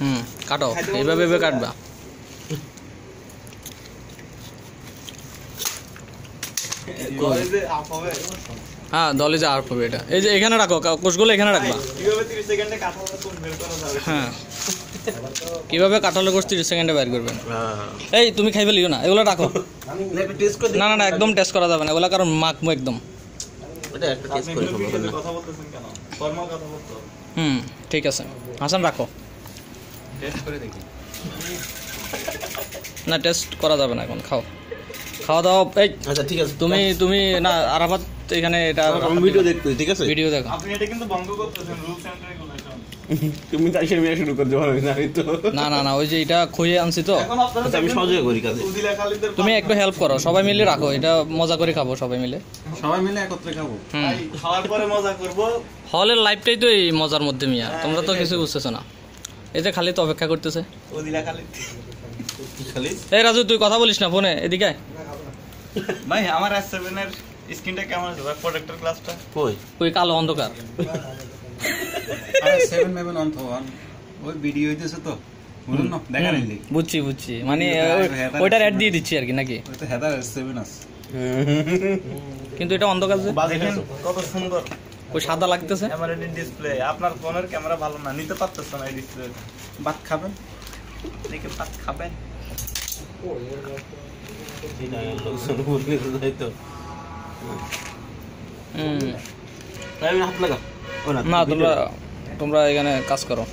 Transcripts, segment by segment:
হুম কাটো। এইভাবে এইভাবে কাটবা। হ্যাঁ দলে যে আর্প হবে এটা। এই যে এখানে রাখো কোষগুলো এখানে রাখবা। কীভাবে 30 সেকেন্ডে কাঠামো কোন বের করা যাবে? হ্যাঁ। কীভাবে কাঁঠালের কোষ তিরিশ সেকেন্ডে বের করবেন? হ্যাঁ। এই তুমি খাইবে লিও না এগুলো রাখো। না একটু টেস্ট করে না না না একদম টেস্ট করা যাবে না এগুলো কারণ মাখবো একদম। এটা একটা টেস্ট আপনি করে এগুলো সম্ভব ভিডিওতে না। কথা বলতেছেন কেন? ফর্মাল কথা বলতে। হবে হুম ঠিক আছে। হাসান রাখো। টেস্ট করে দেখি। না টেস্ট করা যাবে না এখন খাও। খাওয়া দাওয়া এই আচ্ছা ঠিক আছে। তুমি তুমি না আরাফাত এখানে এটা ভিডিও দেখতে ঠিক আছে? ভিডিও দেখো। আপনি এটা কিন্তু ভঙ্গ করতেছেন রেগুলেশন তুমি তাই সে মেয়ে শুরু করতে পারবে না তো। না না না ওই যে এটা খুঁয়ে আনছি তো। আচ্ছা, আমি সহযোগিতা করি কাজে। তুমি একটু হেল্প করো সবাই মিলে রাখো এটা মজা করে খাব সবাই মিলে। সবাই মিলে একত্রে খাব? খাওয়ার পরে মজা করব। হলের লাইফটাই তো এই মজার মধ্যে মিয়া। তোমরা তো কিছু বুঝতেছো না। এই যে খালি তো অপেক্ষা করতেছে। উদিলা খালি। কি খালি? এই রাজু তুই কথা বলিস না ফোনে এদিকে ভাই আমার S7 এর স্ক্রিনটা কেমন আছে ভাই? প্রোটেক্টর গ্লাসটা? কই? ওই কালো অন্ধকার। আরে সেভেন মেভেন অন তো অন। ওই ভিডিও হইতেছে তো। বলুন না দেখা। নিলি বুঝছি বুঝছি। মানে অ্যাড দিয়ে দিচ্ছি আর কি নাকি? ওই তো হেদার সেভেন আছে। কিন্তু এটা অন্ধকার যে কত সুন্দর। ওই সাদা লাগতেছে? ডিসপ্লে আপনার ফোনের ক্যামেরা ভালো না নিতে পারতেছ না এই ডিসপ্লে ভাত খাবেন? দেখে পাত খাবেন? তো তো না তোমরা তোমরা এখানে কাজ করো।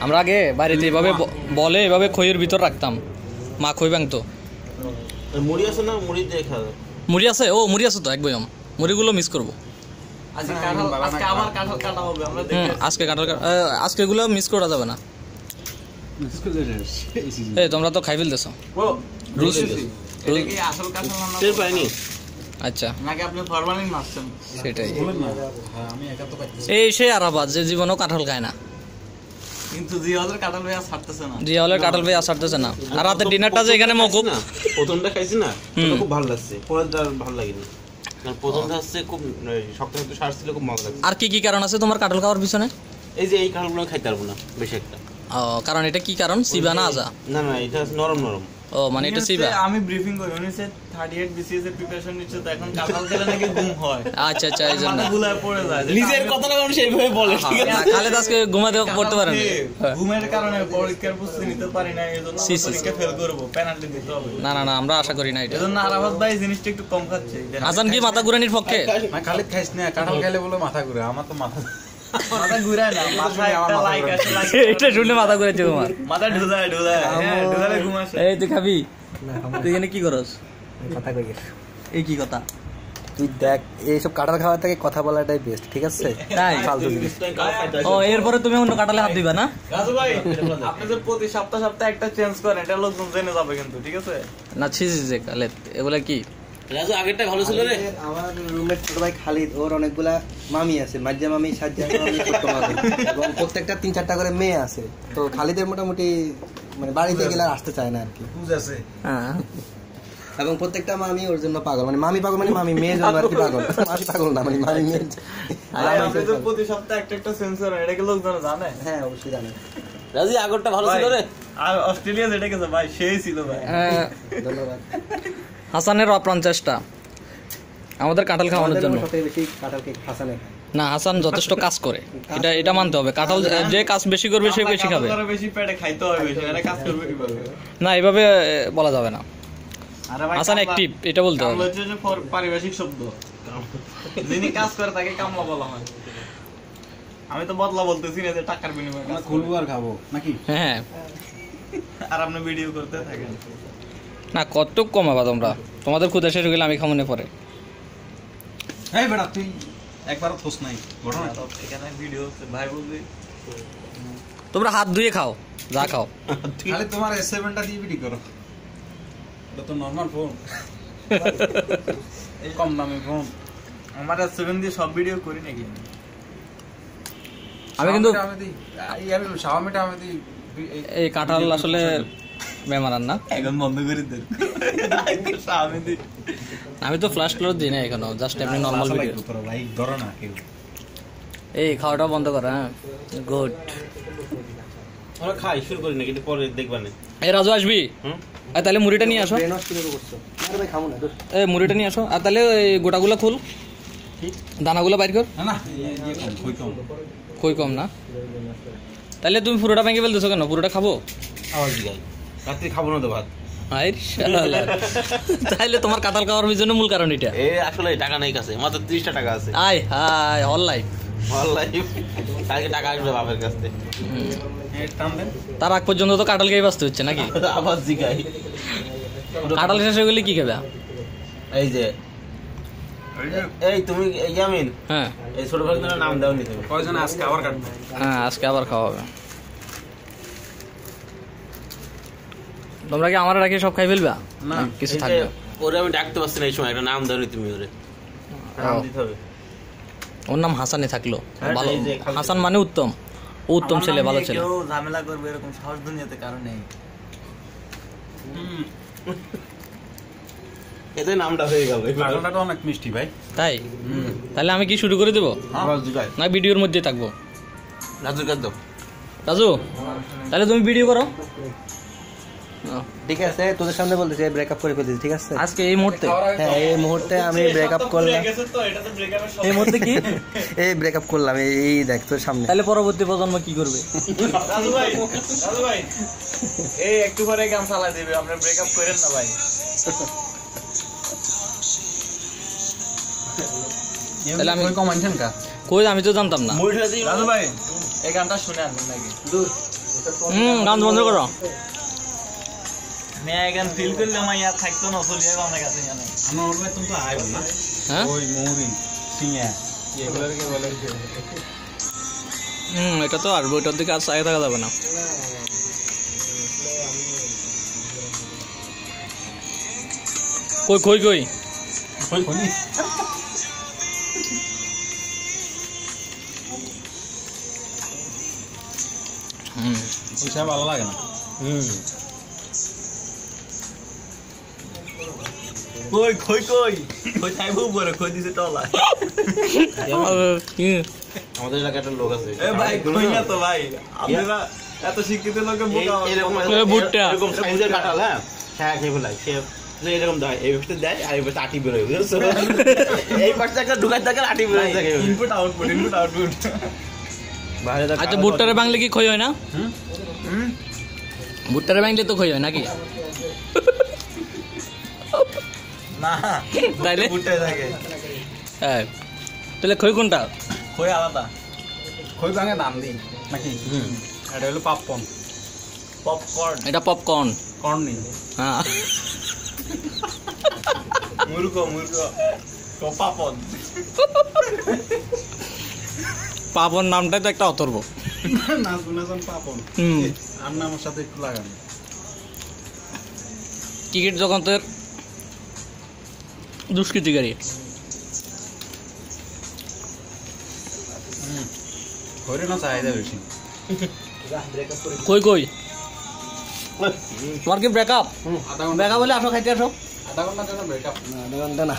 আমরা আগে বাড়িতে এভাবে ব- বলে এভাবে খইয়ের ভিতর রাখতাম। মা খই ভাঙতো আর মুড়ি আছে না মুড়ি দিয়ে মুড়ি আছে? ও মুড়ি আছে তো এক মুড়িগুলো মিস করব। আজকে কাঁঠাল আজকে না, কাঁঠাল কাটা হবে আমরা হুম আজকে কাঁঠাল আজকে এগুলো মিস করা যাবে না। এই তোমরা তো খাই ফেলতেছো। ও রুলস এটা কি আসল কাঁঠাল না টের পাইনি। আচ্ছা। নাকি আপনি ফরমালিন মারছেন? সেটাই। বলেন না। হ্যাঁ আমি একা তো পাইতেছি এই সে আরাবাদ যে জীবনও কাঁঠাল খায় না। কিন্তু কাঁঠাল ভাই আর ছাড়তেছে না। জিয়া কাঁঠাল ভাই আসারতেছে না। আর রাতের ডিনারটা যে এখানে মকুব। প্রথমটা খাইছি না। খুব ভালো লাগছে। পরেরটা ভালো লাগেনি। প্রথমটা হচ্ছে খুব শক্ত শক্ত সার ছিল খুব ভালো লাগছে। আর কি কি কারণ আছে তোমার কাঁঠাল খাওয়ার পিছনে? এই যে এই কাঁঠালগুলো খাইতে পারব না বেশি একটা। কারণ এটা কি কারণ? সিবা না আজা? না না এটা নরম নরম। ও মানে এটা সিবা আমি ব্রিফিং করি উনি হচ্ছে থার্টি বিসিএস এর প্রিপারেশন নিচ্ছে তো এখন খেলে নাকি ঘুম হয়। আচ্ছা আচ্ছা এই জন্য। মাথা পড়ে যায় নিজের কথাটা সেইভাবে বলে ঠিক আছে? না, খালেদ আজকে ঘুমাতে পড়তে পারেন কাঁঠাল ঘুমের কারণে পরীক্ষার প্রস্তুতি নিতে পারি না এই জন্য সি, সি, সি। পরীক্ষা ফেল করব পেনাল্টি দিতে হবে। না না না আমরা আশা করি না এটা। এজন্য আরাফাত ভাই জিনিসটা একটু কম খাচ্ছে। হাসান কি মাথা ঘুরানির পক্ষে? না খালি খাইস না কাঁঠাল খাইলে বলে মাথা ঘুরে আমার তো মাথা মাথা ঘুরায় না মাথায় আমার একটা মাথা লাইক ঘুরায়। আসে like এটা শুনলে মাথা ঘুরেছে তোমার। মাথা ঢুলায় ঢুলায় হ্যাঁ ঢুলালে ঘুম আসে। এই তুই খাবি? তুই এখানে কি করস? কথা কই এই কি কথা? তুই দেখ এইসব খাওয়ার থেকে কথা বলাটাই বেস্ট ঠিক আছে? তাই? ফালতু জিনিস। ও এরপরে তুমি অন্য কাটালে হাত দিবা না? রাজু ভাই আপনি যে প্রতি সপ্তাহ সপ্তাহ একটা চেঞ্জ করেন এটা লোকজন জেনে যাবে কিন্তু ঠিক আছে? না ছিজি যে খালেদ এগুলা কি? রাজু আগেরটা ভালো ছিল রে। আমার রুমের ছোট ভাই খালিদ ওর অনেকগুলা মামি আছে মাজ্জা মামি সাজ্জা মামি ছোট মামি। এবং প্রত্যেকটা তিন চারটা করে মেয়ে আছে। তো খালিদের মোটামুটি মানে বাড়িতে গেলে আর আসতে চায় না আর কি। বুঝ আছে। হ্যাঁ। এবং প্রত্যেকটা মামি ওর জন্য পাগল। মানে মামি পাগল মানে মামি মেয়ের জন্য আর কি পাগল। মামি পাগল না মানে মামি মেয়ের প্রতি সপ্তাহে একটা একটা সেন্সর এটা কি লোকজন জানে। হ্যাঁ অবশ্যই জানে। রাজু আগরটা ভালো ছিল রে। আর অস্ট্রেলিয়া যেটা গেছে ভাই সেই ছিল ভাই। আহ, ধন্যবাদ। হাসানের অপ্রাণ চেষ্টা আমাদের কাঁঠাল খাওয়ানোর জন্য। না হাসান যথেষ্ট কাজ করে। এটা এটা মানতে হবে। কাঁঠাল যে কাজ বেশি করবে সে বেশি খাবে। কাঁঠাল বেশি পেটে খাইতে হবে বেশি এটা কাজ করবে কীভাবে? না এভাবে বলা যাবে না। হাসান অ্যাক্টিভ এটা বলতে হবে। পারিভাষিক শব্দ। যিনি কাজ করে তাকে কামলা বলা হয়। আমি তো বদলা বলতেছি না যে টাকার বিনিময়ে। খুলবো আর খাব নাকি? হ্যাঁ। আর আপনি ভিডিও করতে থাকেন। না কত কমাবা তোমরা? তোমাদের ক্ষুদা শেষ হয়ে গেলে আমি খামনে পরে। এই বেটা তুই একবারও থোস নাই ঘটনা তো এখানে ভিডিও ভাই বলবি। তোমরা হাত ধুয়ে খাও যা খাও। খালি তোমার এস সেভেনটা দিয়ে বিডি করো। এটা তো নর্মাল ফোন এই কম দামি ফোন আমার সেভেন দিয়ে সব ভিডিও করি নাকি আমি? আমি কিন্তু আমি দিই আমি শাওমিটা আমি দিই এই- এই কাঁঠাল আসলে এখন বন্ধ করে দেন। আমি তো ফ্লাশ ক্লোজ দিই না এখনও জাস্ট এমনি নর্মাল ভিডিও লাইক ধরো না কেউ। এই খাওয়াটা বন্ধ করা হ্যাঁ। গুড আমরা খাই শুরু করি না কিন্তু পরে দেখবা না। এই রাজু আসবি? আর তাহলে মুড়িটা নিয়ে আসো। ভাই। এই মুড়িটা নিয়ে আসো। আর তাহলে এই গোটাগুলো খুল। দানাগুলো বাইর কর। না না কম কই কম। না। তাহলে তুমি পুরোটা ভেঙে ফেলতেছো কেন? পুরোটা খাব? আওয়াজ রাত্রি খাব না তো ভাত। তাহলে তোমার কাতাল খাওয়ার পিছনে মূল কারণ এটা? এ আসলে টাকা নাই কাছে মাত্র ত্রিশটা টাকা আছে। আয় হায় অল লাইফ অনলাইন কালকে টাকা আসবে বাপের কাছ থেকে। এ টান দেন। তার আগ পর্যন্ত তো কাটাল খেয়ে বাঁচতে হচ্ছে নাকি? আবার জিগাই। কাটাল শেষ হয়ে গেলে কি খাবে? এই যে এই তুমি এই জামিন হ্যাঁ। এই ছোট নাম দাও নি তুমি। কয়জনে আজকে আবার কাটবে? হ্যাঁ আজকে আবার খাওয়া হবে। তোমরা কি আমার রাখি সব খাই ফেলবা? না, কিছু থাকবে? ওরে আমি ডাকতে পারছি না এই সময় একটা নাম দাও তুমি ওরে। নাম দিতে হবে। ওর নাম হাসানই থাকল। হ্যাঁ, ভালো। হাসান মানে উত্তম। ও উত্তম ছেলে ভালো ছেলে। কেউ ঝামেলা করবে এরকম সাহস দুনিয়াতে কারণ নেই। এতে নামটা হয়ে গেল তো অনেক মিষ্টি ভাই। তাই? তাহলে আমি কি শুরু করে দেবো? না ভিডিওর মধ্যে থাকব। রাজুর কাজ দাও। রাজু তাহলে তুমি ভিডিও করো। ঠিক আছে তোদের সামনে বলতেছি ব্রেকআপ করে ফেলতেছি ঠিক আছে? আজকে এই মুহূর্তে? হ্যাঁ এই মুহূর্তে আমি ব্রেকআপ করলাম। এই মুহূর্তে কি? এই ব্রেকআপ করলাম এই দেখ তোর সামনে। তাহলে পরবর্তী প্রজন্ম কি করবে? রাজু ভাই রাজু ভাই এই একটু পরে গান চালা দিবে আপনি ব্রেকআপ করেন না ভাই। তাহলে আমি খই কম আনছেন কা। কই আমি তো জানতাম না। রাজু ভাই এই গানটা শুনে আনবেন নাকি? হুম গান বন্ধ করো। মেয়ে এই ফিল করলে আমার ইয়ার থাকতো না চলিয়ে অনেক আছে জানে আমার ওর তুমি তো আইব না। হ্যাঁ? ওই মৌরি সিঙ্গা এগুলোকে বলে হুম এটা তো আর ওইটার দিকে আর চাই থাকা যাবে না। কই কই কই? খনি হুম। ভালো লাগে না। হুম। কই কই কই? কই থাইবো বড় কই দিছে টলা হুম, আমাদের এলাকায় একটা লোক আছে। এ ভাই কই না তো ভাই? আপনারা এত শিক্ষিত লোকে বোকা এরকম এ, ভুট্টা। এরকম সাইজের কাঁঠাল হ্যাঁ? হ্যাঁ খেয়ে ফেলাই সে যে এরকম দেয় এই পাশে দেয় আর এই পাশে আটি বেরোয় বুঝছ? এই পাশে একটা ঢুকাই থাকে আটি বেরোয় থাকে ইনপুট আউটপুট ইনপুট আউটপুট আচ্ছা ভুট্টারে বাংলে কি খই হয় না? হুম? ভুট্টারে বাংলে তো খই হয় নাকি? না। তাইলে? থাকে। হ্যাঁ তাহলে খই কোনটা? কই আলাদা। খই ভাঙে দাম দিই নাকি? হুম। এটা হলো পাপকর্ন পপকর্ন এটা পপকর্ন কর্ন নেই হ্যাঁ। মূর্খ মূর্খ। পাপন পাপন নামটাই তো একটা অথর্ব। না শুনেছেন পাপন? হুম। আর নামের সাথে একটু লাগান। ক্রিকেট জগতের দুষ্কৃতিকারী খইরে না চাহিদা বেশি? কই কই? তোমার কি ব্রেকআপ ব্রেকআপ হলে আসো খাইতে আসো। আধা ঘণ্টার জন্য ব্রেকআপ না, আধা ঘণ্টা না।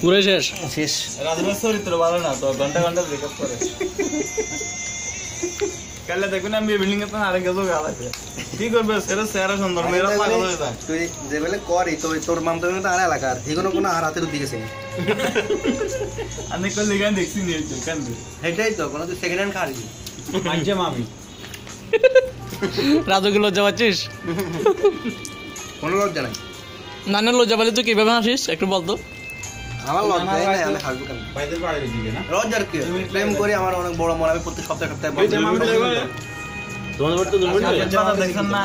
পুরো শেষ? শেষ। রাজনের চরিত্র ভালো না তো ঘণ্টা ঘণ্টা ব্রেকআপ করে। কালে আমি বিল্ডিং এ তো আরেক গেছো গাল আছে কি করবে? সেরা সেরা সুন্দর মেয়েরা পাগল হয়ে যায়। তুই যে বেলে করি তো তোর মাম তো আর এলাকার কোনো আর হাতের দিকে গেছে আমি কল লিগান দেখছি নি কেন সেটাই তো কোনো তুই সেকেন্ড হ্যান্ড খারি মাঝে মামি। রাজুকে লজ্জা পাচ্ছিস? কোনো লজ্জা নাই। নানের লজ্জা পালি তুই কীভাবে হাসিস? একটু বলতো আমার লজ্জা নাই আমি হাসবো কেন লজ্জার কি? প্রেম করি আমার অনেক বড় মন আমি প্রত্যেক সপ্তাহে সপ্তাহে ওই যে মামি দেখবে তোমাদের তো দুর্মূল্য কাদের বাজার দেখছেন না।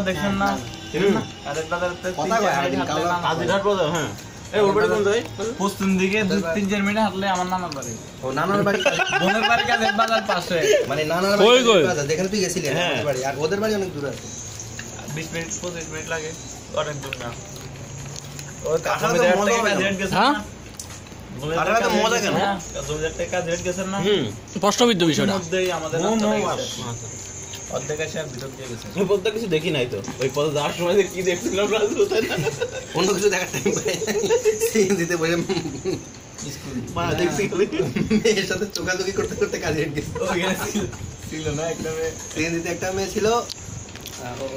দেখছেন না। হুম। কাদের বাজার কথা কয়, হাঁটলে কালো- আজিরহাট বাজার হ্যাঁ। এই ওর বাড়ি কোন জায়গায় পশ্চিম দিকে দু তিন চার মিনিট হাঁটলে আমার নানার বাড়ি। ও নানার বাড়ি। বোনের বাড়ি কাদের বাজার পাশে। মানে নানার বাড়ি যেখানে তুই গেছিলি হ্যাঁ। নানার বাড়ি। আর ওদের বাড়ি অনেক দূরে আছে। বিশ মিনিট পঁচিশ মিনিট লাগে। অনেক দূর না। প্রশ্নবিদ্ধ বিষয়টা। আচ্ছা। কিছু দেখি নাই তো। ওই পথে যাওয়ার সময় কি দেখছিলাম অন্য কিছু দেখার টাইম দিতে সাথে চোখাচোখি করতে করতে কাজে গেছে। ছিল না একটা মেয়ে। একটা মেয়ে ছিল।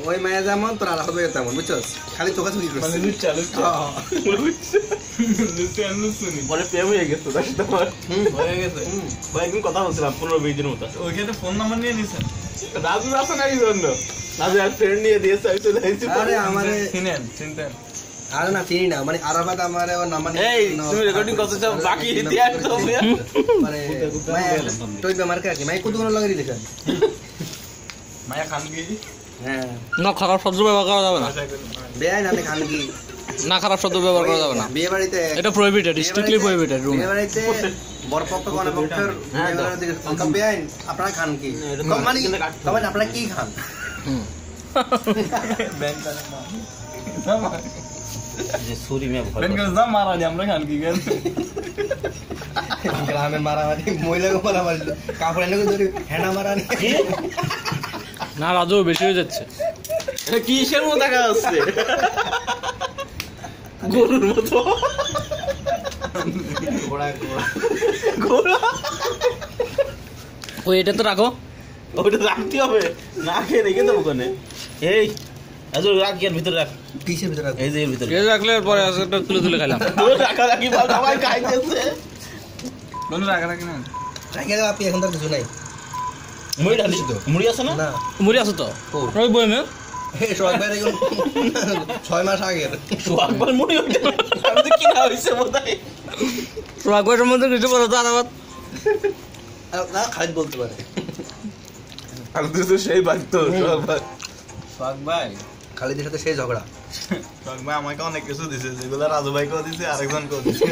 ওই মায়া যেমন তোর আলাদা হয়ে তেমন বুঝছ খালি চোখা চুরি মানে করছে লুচ্চা। লুচ্চা লুচ্চা পরে প্রেম হয়ে গেছে তার সাথে আমার। হয়ে গেছে। হুম। ভাই একদিন কথা বলছিলাম পনেরো বিশ দিনের মতো। ওইখানে ফোন নাম্বার নিয়ে নিছেন রাজু আছে নাকি জন্য? রাজু আর ফ্রেন্ড নিয়ে দিয়েছে আমি চলে আসছি আরে আমারে চিনেন চিনতেন। আরে না চিনি না মানে আরাফাত আমার ওর নাম্বার এই, তুমি করতেছ, বাকি একদম, ইয়া। মানে তুই বেমার কে মাই কত কোন লাগি দিলেছেন মায়া খান কি না খারাপ শব্দ ব্যবহার করা যাবে না। না আমি খান কি? না খারাপ শব্দ ব্যবহার করা যাবে না। বিয়ে বাড়িতে এটা প্রহিবিটেড স্ট্রিক্টলি প্রহিবিটেড রুম বিয়ে বাড়িতে বরপক্ষ কোন হ্যাঁ, বিয়ে বাড়িতে কম বেআইন আপনারা খান কি? এটা তো কম মানে কিন্তু কাটতে কম আপনারা কি খান? সুরি মেয়ে ভয় মারা আমরা খান কি গেল? গ্রামে মারামারি মহিলাকে মারামারি কাপড় এনে ধরি হেনা মারানি। না রাজু বেশি হয়ে যাচ্ছে। কিসের মতো দেখা যাচ্ছে? গরুর মতো। ঘোড়া। ঘোড়া ঘোড়া ওই এটা তো রাখো। ওটা রাখতে হবে। না খেয়ে রেখে দেবো ওখানে। এই আজ রাখ এর ভিতরে রাখ। কিসের ভিতরে এই যে এর ভিতরে। এটা রাখলে পরে একটা তুলে তুলে খেলাম রাখা রাখি বল সবাই খাইতেছে। কোন রাখা রাখি না। রাখে দাও আপনি এখন তার কিছু নাই। মুড়ি ঢালিস তো? মুড়ি আছে না? মুড়ি আছে তো? বইমে ছয় মাস আগের। সোহাগবার মুড়ি ওঠে না। আমি তো কিনা হয়েছে বোধ রাগবের কিছু বলো তো আর না খালিদ বলতে পারে। আমি তো সেই বাড়তো সোহাগবার সোহাগ ভাই খালিদের সাথে সেই ঝগড়া। সোহাগ ভাই আমাকে অনেক কিছু দিছে যেগুলো রাজু ভাইকেও দিছে আরেকজনকেও দিছে।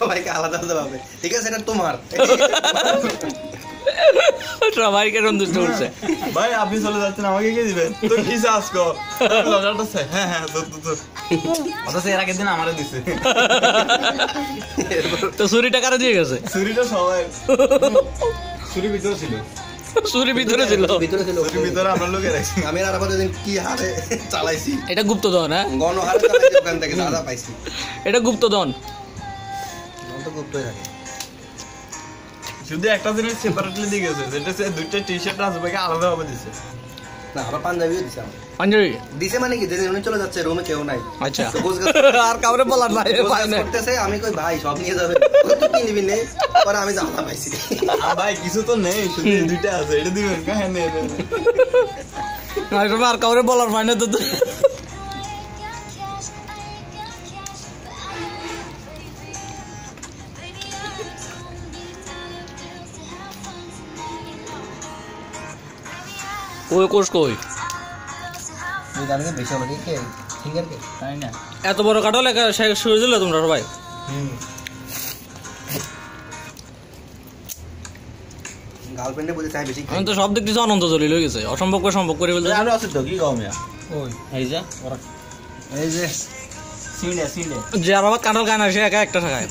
সবাইকে আলাদা আলাদা ভাবে ঠিক আছে এটা তোমার। সবাইকে সন্তুষ্ট করছে? ভাই আপনি চলে যাচ্ছেন আমাকে কে দিবেন তোর কি চাষ কর লগাটা হ্যাঁ হ্যাঁ তোর তোর তোর অথচ এর আগের দিন আমারে দিছে। তো চুরিটা কারে দিয়ে গেছে? চুরিটা সবাই। চুরি ভিতরে ছিল। চুরি ভিতরে ছিল? ভিতরে ছিল। চুরির ভিতরে আমরা লোকে রাখছি। আমি আর আরাফাত দিন কি হারে চালাইছি? এটা গুপ্তধন হ্যাঁ? গণ হারে চালাইছি ওখান থেকে দাদা পাইছি। এটা গুপ্তধন। থাকে শুধু একটা জিনিস সেপারেটলি দিয়ে গেছে যেটা সে দুইটা টি শার্ট দিছে। না আবার পাঞ্জাবিও দিছে আমার পাঞ্জাবি? দিছে মানে কি? যেদিন উনি চলে যাচ্ছে রুমে কেউ নাই। আচ্ছা। আর কাউরে বলার নাই করতেছে আমি কই ভাই সব নিয়ে যাবে। তো কি নিবি পরে আমি জানা পাইছি। আর ভাই কিছু তো নেই শুধু দুইটা আছে এটা দিবেন? নে নে, নে। না, আর কাউরে বলার পায় না তো। কই কোষ কই? এত বড় কাটল শুরু দিলে তোমরা সবাই। গার্লফ্রেন্ডে বলে চাই বেশি আমি তো সব দিক কিছু আনন্দ চলে লয়ে গেছে। অসম্ভব করে সম্ভব করে বলতে আরও আছে তো কি কম ইয়া ওই এই যা এই যে সিঁড়ে সিঁড়ে। যে আর কাঁঠাল খায় না একা একটা খায়।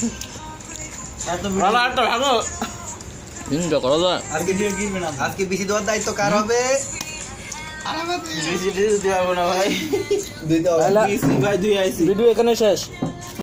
এত ভালো একটা ভালো। এনজয় করা যায়। আজকে কিনবেন আপনি আজকে বেশি দেওয়ার দায়িত্ব কার হবে? ভিডিও এখানে শেষ।